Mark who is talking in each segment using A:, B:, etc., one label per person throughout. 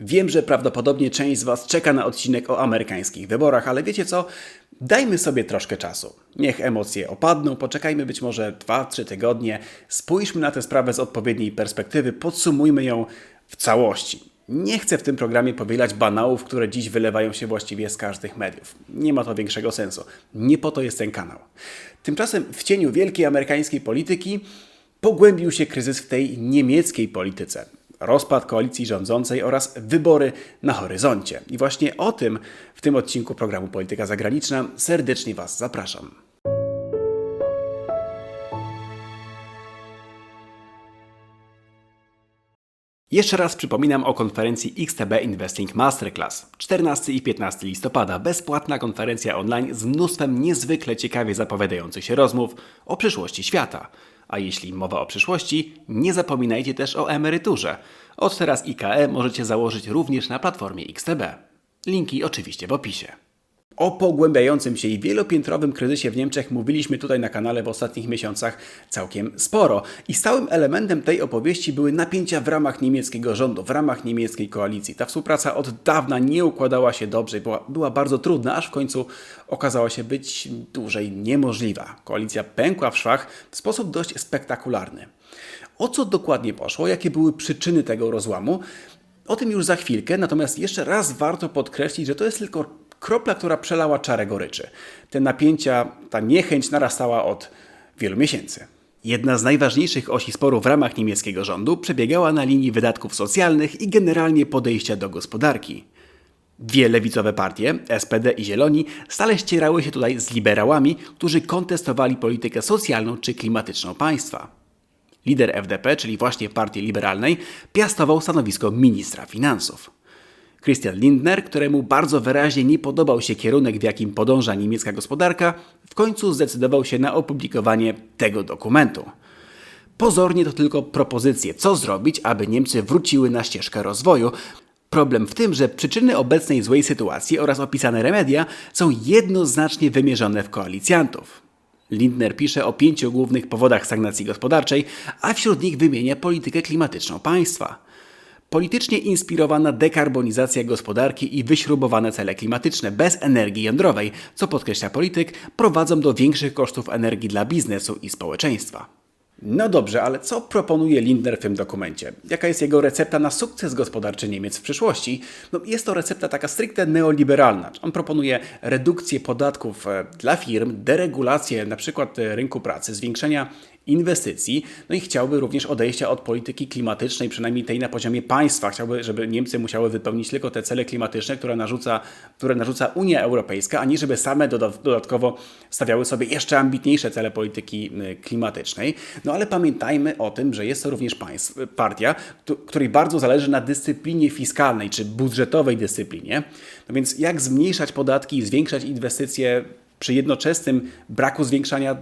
A: Wiem, że prawdopodobnie część z Was czeka na odcinek o amerykańskich wyborach, ale wiecie co? Dajmy sobie troszkę czasu. Niech emocje opadną, poczekajmy być może 2-3 tygodnie, spójrzmy na tę sprawę z odpowiedniej perspektywy, podsumujmy ją w całości. Nie chcę w tym programie powielać banałów, które dziś wylewają się właściwie z każdych mediów. Nie ma to większego sensu. Nie po to jest ten kanał. Tymczasem w cieniu wielkiej amerykańskiej polityki pogłębił się kryzys w tej niemieckiej polityce. Rozpad koalicji rządzącej oraz wybory na horyzoncie. I właśnie o tym w tym odcinku programu Polityka Zagraniczna serdecznie Was zapraszam. Jeszcze raz przypominam o konferencji XTB Investing Masterclass. 14 i 15 listopada bezpłatna konferencja online z mnóstwem niezwykle ciekawie zapowiadających się rozmów o przyszłości świata. A jeśli mowa o przyszłości, nie zapominajcie też o emeryturze. Od teraz IKE możecie założyć również na platformie XTB. Linki oczywiście w opisie. O pogłębiającym się i wielopiętrowym kryzysie w Niemczech mówiliśmy tutaj na kanale w ostatnich miesiącach całkiem sporo. I stałym elementem tej opowieści były napięcia w ramach niemieckiego rządu, w ramach niemieckiej koalicji. Ta współpraca od dawna nie układała się dobrze była, była bardzo trudna, aż w końcu okazała się być dłużej niemożliwa. Koalicja pękła w szwach w sposób dość spektakularny. O co dokładnie poszło, jakie były przyczyny tego rozłamu, o tym już za chwilkę, natomiast jeszcze raz warto podkreślić, że to jest tylko kropla, która przelała czarę goryczy. Te napięcia, ta niechęć narastała od wielu miesięcy. Jedna z najważniejszych osi sporu w ramach niemieckiego rządu przebiegała na linii wydatków socjalnych i generalnie podejścia do gospodarki. Dwie lewicowe partie, SPD i Zieloni, stale ścierały się tutaj z liberałami, którzy kontestowali politykę socjalną czy klimatyczną państwa. Lider FDP, czyli właśnie partii liberalnej, piastował stanowisko ministra finansów. Christian Lindner, któremu bardzo wyraźnie nie podobał się kierunek, w jakim podąża niemiecka gospodarka, w końcu zdecydował się na opublikowanie tego dokumentu. Pozornie to tylko propozycje, co zrobić, aby Niemcy wróciły na ścieżkę rozwoju. Problem w tym, że przyczyny obecnej złej sytuacji oraz opisane remedia są jednoznacznie wymierzone w koalicjantów. Lindner pisze o pięciu głównych powodach stagnacji gospodarczej, a wśród nich wymienia politykę klimatyczną państwa. Politycznie inspirowana dekarbonizacja gospodarki i wyśrubowane cele klimatyczne bez energii jądrowej, co podkreśla polityk, prowadzą do większych kosztów energii dla biznesu i społeczeństwa. No dobrze, ale co proponuje Lindner w tym dokumencie? Jaka jest jego recepta na sukces gospodarczy Niemiec w przyszłości? No, jest to recepta taka stricte neoliberalna. On proponuje redukcję podatków e, dla firm, deregulację przykład e, rynku pracy, zwiększenia inwestycji, no i chciałby również odejścia od polityki klimatycznej, przynajmniej tej na poziomie państwa. Chciałby, żeby Niemcy musiały wypełnić tylko te cele klimatyczne, które narzuca, które narzuca Unia Europejska, a nie żeby same dodatkowo stawiały sobie jeszcze ambitniejsze cele polityki y, klimatycznej. No ale pamiętajmy o tym, że jest to również państw, partia, której bardzo zależy na dyscyplinie fiskalnej czy budżetowej dyscyplinie. No więc jak zmniejszać podatki i zwiększać inwestycje przy jednoczesnym braku zwiększania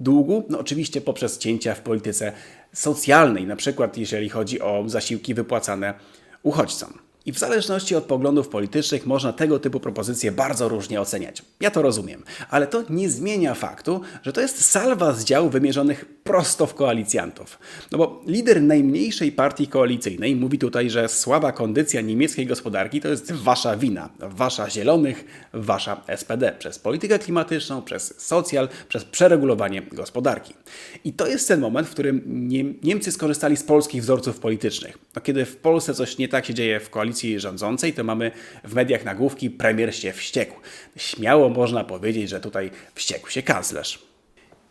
A: długu? No oczywiście poprzez cięcia w polityce socjalnej, na przykład jeżeli chodzi o zasiłki wypłacane uchodźcom. I w zależności od poglądów politycznych można tego typu propozycje bardzo różnie oceniać. Ja to rozumiem, ale to nie zmienia faktu, że to jest salwa z dział wymierzonych prosto w koalicjantów. No bo lider najmniejszej partii koalicyjnej mówi tutaj, że słaba kondycja niemieckiej gospodarki to jest wasza wina, wasza zielonych, wasza SPD, przez politykę klimatyczną, przez socjal, przez przeregulowanie gospodarki. I to jest ten moment, w którym Niemcy skorzystali z polskich wzorców politycznych. No kiedy w Polsce coś nie tak się dzieje w koalicji rządzącej, to mamy w mediach nagłówki premier się wściekł. Śmiało można powiedzieć, że tutaj wściekł się kanclerz.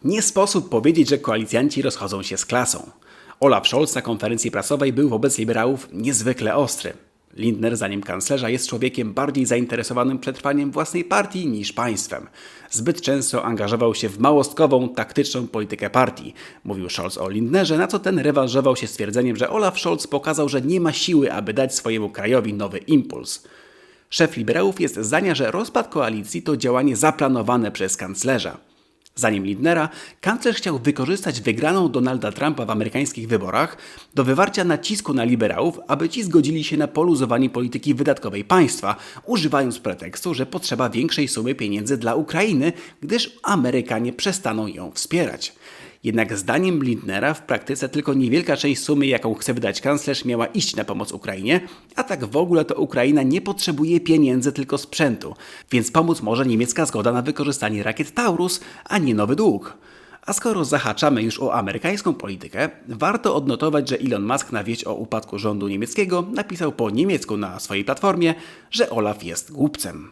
A: Nie sposób powiedzieć, że koalicjanci rozchodzą się z klasą. Olaf Scholz na konferencji prasowej był wobec liberałów niezwykle ostry. Lindner, zdaniem kanclerza, jest człowiekiem bardziej zainteresowanym przetrwaniem własnej partii niż państwem. Zbyt często angażował się w małostkową, taktyczną politykę partii, mówił Scholz o Lindnerze, na co ten rewanżował się stwierdzeniem, że Olaf Scholz pokazał, że nie ma siły, aby dać swojemu krajowi nowy impuls. Szef liberałów jest zdania, że rozpad koalicji to działanie zaplanowane przez kanclerza. Zanim Lindnera, kanclerz chciał wykorzystać wygraną Donalda Trumpa w amerykańskich wyborach do wywarcia nacisku na liberałów, aby ci zgodzili się na poluzowanie polityki wydatkowej państwa, używając pretekstu, że potrzeba większej sumy pieniędzy dla Ukrainy, gdyż Amerykanie przestaną ją wspierać. Jednak zdaniem Lindnera w praktyce tylko niewielka część sumy, jaką chce wydać kanclerz, miała iść na pomoc Ukrainie, a tak w ogóle to Ukraina nie potrzebuje pieniędzy, tylko sprzętu, więc pomóc może niemiecka zgoda na wykorzystanie rakiet Taurus, a nie nowy dług. A skoro zahaczamy już o amerykańską politykę, warto odnotować, że Elon Musk na wieść o upadku rządu niemieckiego napisał po niemiecku na swojej platformie, że Olaf jest głupcem.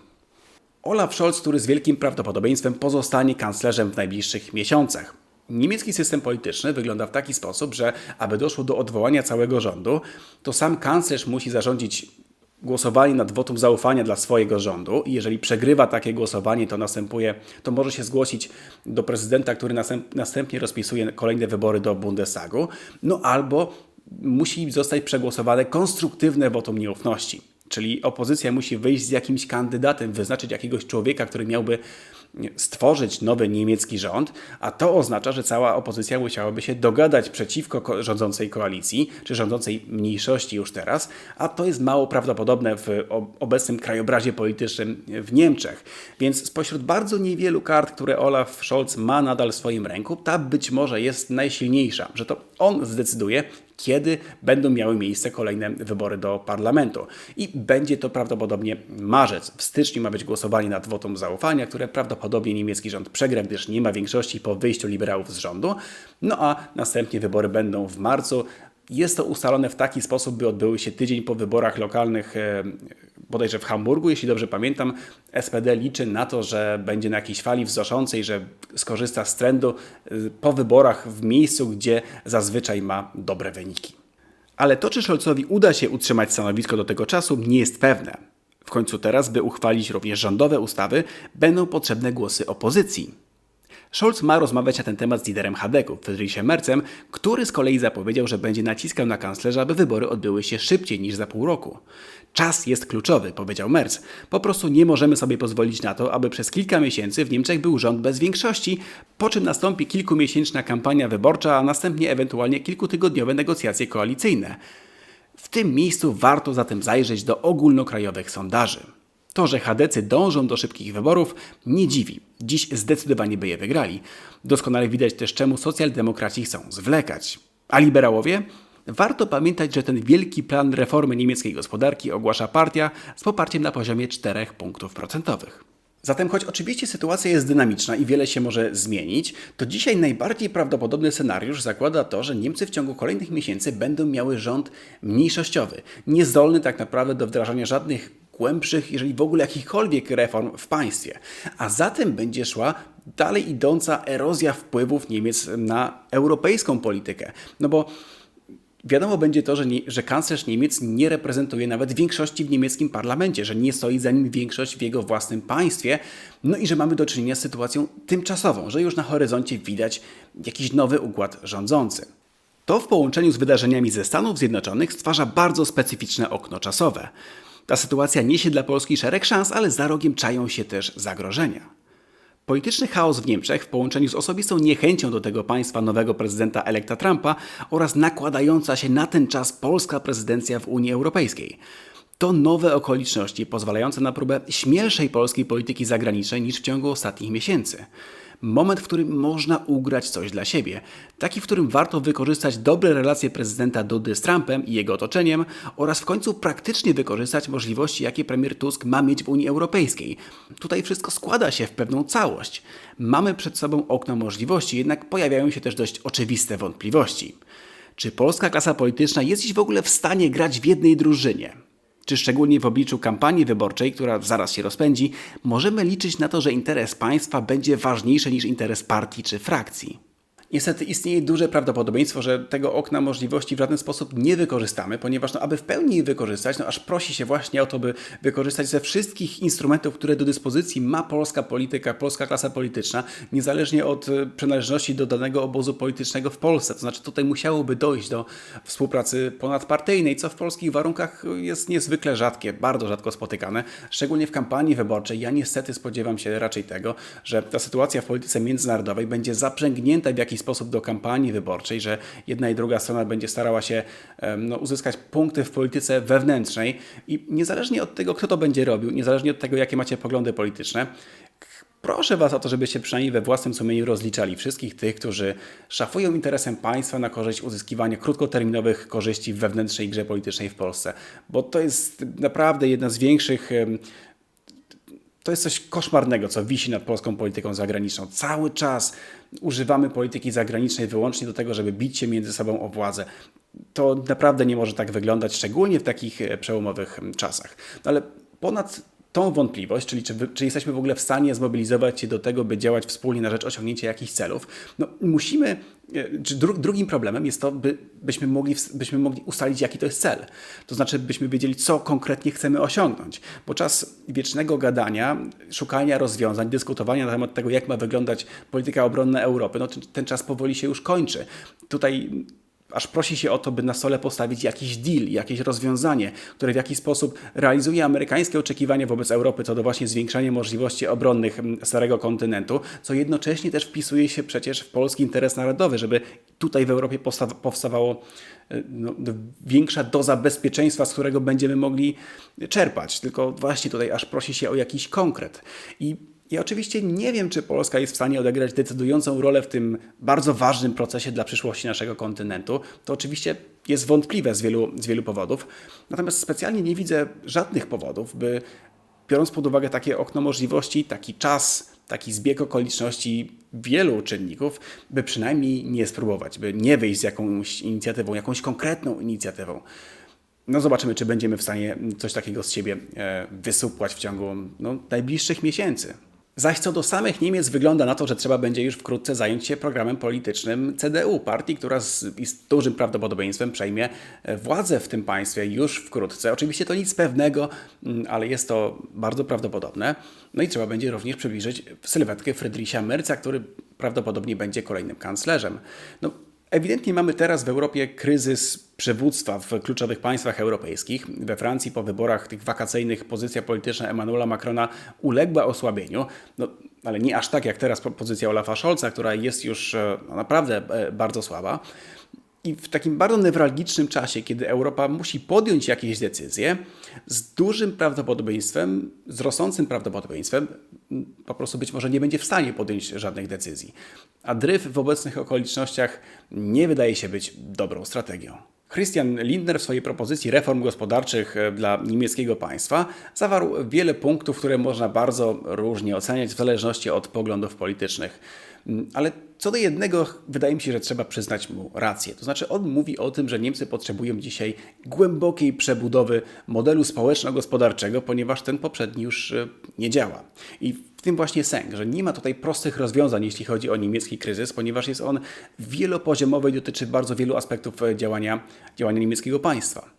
A: Olaf Scholz, który z wielkim prawdopodobieństwem pozostanie kanclerzem w najbliższych miesiącach. Niemiecki system polityczny wygląda w taki sposób, że aby doszło do odwołania całego rządu, to sam kanclerz musi zarządzić głosowanie nad wotum zaufania dla swojego rządu i jeżeli przegrywa takie głosowanie, to następuje, to może się zgłosić do prezydenta, który następnie rozpisuje kolejne wybory do Bundestagu, no albo musi zostać przegłosowane konstruktywne wotum nieufności. Czyli opozycja musi wyjść z jakimś kandydatem, wyznaczyć jakiegoś człowieka, który miałby stworzyć nowy niemiecki rząd, a to oznacza, że cała opozycja musiałaby się dogadać przeciwko rządzącej koalicji, czy rządzącej mniejszości już teraz, a to jest mało prawdopodobne w obecnym krajobrazie politycznym w Niemczech. Więc spośród bardzo niewielu kart, które Olaf Scholz ma nadal w swoim ręku, ta być może jest najsilniejsza, że to on zdecyduje, kiedy będą miały miejsce kolejne wybory do parlamentu. I będzie to prawdopodobnie marzec. W styczniu ma być głosowanie nad wotum zaufania, które prawdopodobnie niemiecki rząd przegra, gdyż nie ma większości po wyjściu liberałów z rządu. No a następnie wybory będą w marcu. Jest to ustalone w taki sposób, by odbyły się tydzień po wyborach lokalnych, e, bodajże w Hamburgu, jeśli dobrze pamiętam. SPD liczy na to, że będzie na jakiejś fali wznoszącej, że skorzysta z trendu e, po wyborach w miejscu, gdzie zazwyczaj ma dobre wyniki. Ale to, czy Scholzowi uda się utrzymać stanowisko do tego czasu, nie jest pewne. W końcu teraz, by uchwalić również rządowe ustawy, będą potrzebne głosy opozycji. Scholz ma rozmawiać na ten temat z liderem Hadeku, Friedrichem Merzem, który z kolei zapowiedział, że będzie naciskał na kanclerza, aby wybory odbyły się szybciej niż za pół roku. Czas jest kluczowy, powiedział Merz. Po prostu nie możemy sobie pozwolić na to, aby przez kilka miesięcy w Niemczech był rząd bez większości, po czym nastąpi kilkumiesięczna kampania wyborcza, a następnie ewentualnie kilkutygodniowe negocjacje koalicyjne. W tym miejscu warto zatem zajrzeć do ogólnokrajowych sondaży. To, że Hadecy dążą do szybkich wyborów, nie dziwi. Dziś zdecydowanie by je wygrali. Doskonale widać też, czemu socjaldemokraci chcą zwlekać. A liberałowie? Warto pamiętać, że ten wielki plan reformy niemieckiej gospodarki ogłasza partia z poparciem na poziomie 4 punktów procentowych. Zatem, choć oczywiście sytuacja jest dynamiczna i wiele się może zmienić, to dzisiaj najbardziej prawdopodobny scenariusz zakłada to, że Niemcy w ciągu kolejnych miesięcy będą miały rząd mniejszościowy, niezdolny tak naprawdę do wdrażania żadnych głębszych, jeżeli w ogóle jakichkolwiek reform w państwie. A zatem będzie szła dalej idąca erozja wpływów Niemiec na europejską politykę. No bo wiadomo będzie to, że, nie, że kanclerz Niemiec nie reprezentuje nawet większości w niemieckim parlamencie, że nie stoi za nim większość w jego własnym państwie, no i że mamy do czynienia z sytuacją tymczasową, że już na horyzoncie widać jakiś nowy układ rządzący. To w połączeniu z wydarzeniami ze Stanów Zjednoczonych stwarza bardzo specyficzne okno czasowe. Ta sytuacja niesie dla Polski szereg szans, ale za rogiem czają się też zagrożenia. Polityczny chaos w Niemczech w połączeniu z osobistą niechęcią do tego państwa nowego prezydenta elekta Trumpa oraz nakładająca się na ten czas polska prezydencja w Unii Europejskiej. To nowe okoliczności pozwalające na próbę śmielszej polskiej polityki zagranicznej niż w ciągu ostatnich miesięcy. Moment, w którym można ugrać coś dla siebie. Taki, w którym warto wykorzystać dobre relacje prezydenta Dudy z Trumpem i jego otoczeniem oraz w końcu praktycznie wykorzystać możliwości, jakie premier Tusk ma mieć w Unii Europejskiej. Tutaj wszystko składa się w pewną całość. Mamy przed sobą okno możliwości, jednak pojawiają się też dość oczywiste wątpliwości. Czy polska klasa polityczna jest dziś w ogóle w stanie grać w jednej drużynie? Czy szczególnie w obliczu kampanii wyborczej, która zaraz się rozpędzi, możemy liczyć na to, że interes państwa będzie ważniejszy niż interes partii czy frakcji. Niestety istnieje duże prawdopodobieństwo, że tego okna możliwości w żaden sposób nie wykorzystamy, ponieważ no, aby w pełni je wykorzystać, no, aż prosi się właśnie o to, by wykorzystać ze wszystkich instrumentów, które do dyspozycji ma polska polityka, polska klasa polityczna, niezależnie od e, przynależności do danego obozu politycznego w Polsce. To znaczy tutaj musiałoby dojść do współpracy ponadpartyjnej, co w polskich warunkach jest niezwykle rzadkie, bardzo rzadko spotykane, szczególnie w kampanii wyborczej. Ja niestety spodziewam się raczej tego, że ta sytuacja w polityce międzynarodowej będzie zaprzęgnięta w jakiś sposób do kampanii wyborczej, że jedna i druga strona będzie starała się no, uzyskać punkty w polityce wewnętrznej i niezależnie od tego, kto to będzie robił, niezależnie od tego, jakie macie poglądy polityczne, Proszę Was o to, żebyście przynajmniej we własnym sumieniu rozliczali wszystkich tych, którzy szafują interesem państwa na korzyść uzyskiwania krótkoterminowych korzyści w wewnętrznej grze politycznej w Polsce, bo to jest naprawdę jedna z większych to jest coś koszmarnego, co wisi nad polską polityką zagraniczną. Cały czas używamy polityki zagranicznej wyłącznie do tego, żeby bić się między sobą o władzę. To naprawdę nie może tak wyglądać, szczególnie w takich e, przełomowych czasach. No ale ponad tą wątpliwość, czyli czy, czy jesteśmy w ogóle w stanie zmobilizować się do tego, by działać wspólnie na rzecz osiągnięcia jakichś celów, no musimy, e, czy dru, drugim problemem jest to, by, byśmy, mogli, byśmy mogli ustalić, jaki to jest cel. To znaczy, byśmy wiedzieli, co konkretnie chcemy osiągnąć, bo czas wiecznego gadania, szukania rozwiązań, dyskutowania na temat tego, jak ma wyglądać polityka obronna Europy, no ten, ten czas powoli się już kończy. Tutaj aż prosi się o to, by na stole postawić jakiś deal, jakieś rozwiązanie, które w jakiś sposób realizuje amerykańskie oczekiwania wobec Europy co do właśnie zwiększania możliwości obronnych mm, starego kontynentu, co jednocześnie też wpisuje się przecież w polski interes narodowy, żeby tutaj w Europie powsta- powstawało y, no, większa doza bezpieczeństwa, z którego będziemy mogli czerpać. Tylko właśnie tutaj aż prosi się o jakiś konkret. I ja oczywiście nie wiem, czy Polska jest w stanie odegrać decydującą rolę w tym bardzo ważnym procesie dla przyszłości naszego kontynentu. To oczywiście jest wątpliwe z wielu, z wielu powodów. Natomiast specjalnie nie widzę żadnych powodów, by biorąc pod uwagę takie okno możliwości, taki czas, taki zbieg okoliczności wielu czynników, by przynajmniej nie spróbować, by nie wyjść z jakąś inicjatywą, jakąś konkretną inicjatywą. No zobaczymy, czy będziemy w stanie coś takiego z siebie e, wysupłać w ciągu no, najbliższych miesięcy. Zaś co do samych Niemiec wygląda na to, że trzeba będzie już wkrótce zająć się programem politycznym CDU, partii, która z, z dużym prawdopodobieństwem przejmie e, władzę w tym państwie już wkrótce. Oczywiście to nic pewnego, mm, ale jest to bardzo prawdopodobne. No i trzeba będzie również przybliżyć sylwetkę Friedricha Merza, który prawdopodobnie będzie kolejnym kanclerzem. No, Ewidentnie mamy teraz w Europie kryzys przywództwa w kluczowych państwach europejskich. We Francji po wyborach tych wakacyjnych pozycja polityczna Emmanuela Macrona uległa osłabieniu, no, ale nie aż tak jak teraz pozycja Olafa Scholza, która jest już no, naprawdę e, bardzo słaba. I w takim bardzo newralgicznym czasie, kiedy Europa musi podjąć jakieś decyzje, z dużym prawdopodobieństwem, z rosnącym prawdopodobieństwem, po prostu być może nie będzie w stanie podjąć żadnych decyzji. A dryf w obecnych okolicznościach nie wydaje się być dobrą strategią. Christian Lindner w swojej propozycji reform gospodarczych e, dla niemieckiego państwa zawarł wiele punktów, które można bardzo różnie oceniać w zależności od poglądów politycznych. Mm, ale co do jednego, wydaje mi się, że trzeba przyznać mu rację. To znaczy, on mówi o tym, że Niemcy potrzebują dzisiaj głębokiej przebudowy modelu społeczno-gospodarczego, ponieważ ten poprzedni już e, nie działa. I tym właśnie sęk, że nie ma tutaj prostych rozwiązań, jeśli chodzi o niemiecki kryzys, ponieważ jest on wielopoziomowy i dotyczy bardzo wielu aspektów e, działania, działania niemieckiego państwa.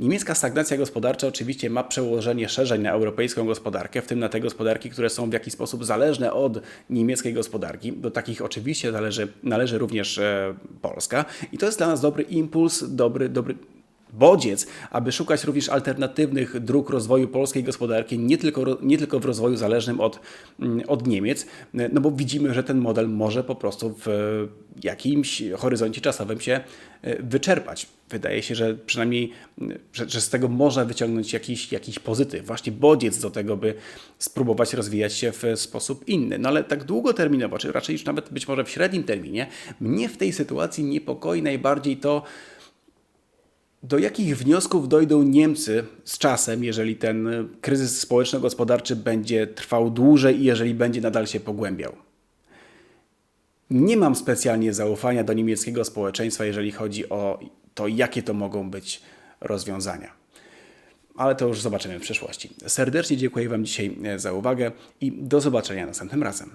A: Niemiecka stagnacja gospodarcza oczywiście ma przełożenie szerzej na europejską gospodarkę, w tym na te gospodarki, które są w jakiś sposób zależne od niemieckiej gospodarki. Do takich oczywiście należy, należy również e, Polska i to jest dla nas dobry impuls, dobry, dobry bodziec, aby szukać również alternatywnych dróg rozwoju polskiej gospodarki, nie tylko, nie tylko w rozwoju zależnym od, mm, od Niemiec, no bo widzimy, że ten model może po prostu w jakimś horyzoncie czasowym się e, wyczerpać. Wydaje się, że przynajmniej, mm, że, że z tego można wyciągnąć jakiś, jakiś pozytyw, właśnie bodziec do tego, by spróbować rozwijać się w sposób inny. No ale tak długoterminowo, czy raczej już nawet być może w średnim terminie, mnie w tej sytuacji niepokoi najbardziej to, do jakich wniosków dojdą Niemcy z czasem, jeżeli ten kryzys społeczno-gospodarczy będzie trwał dłużej i jeżeli będzie nadal się pogłębiał? Nie mam specjalnie zaufania do niemieckiego społeczeństwa, jeżeli chodzi o to, jakie to mogą być rozwiązania. Ale to już zobaczymy w przyszłości. Serdecznie dziękuję Wam dzisiaj za uwagę i do zobaczenia następnym razem.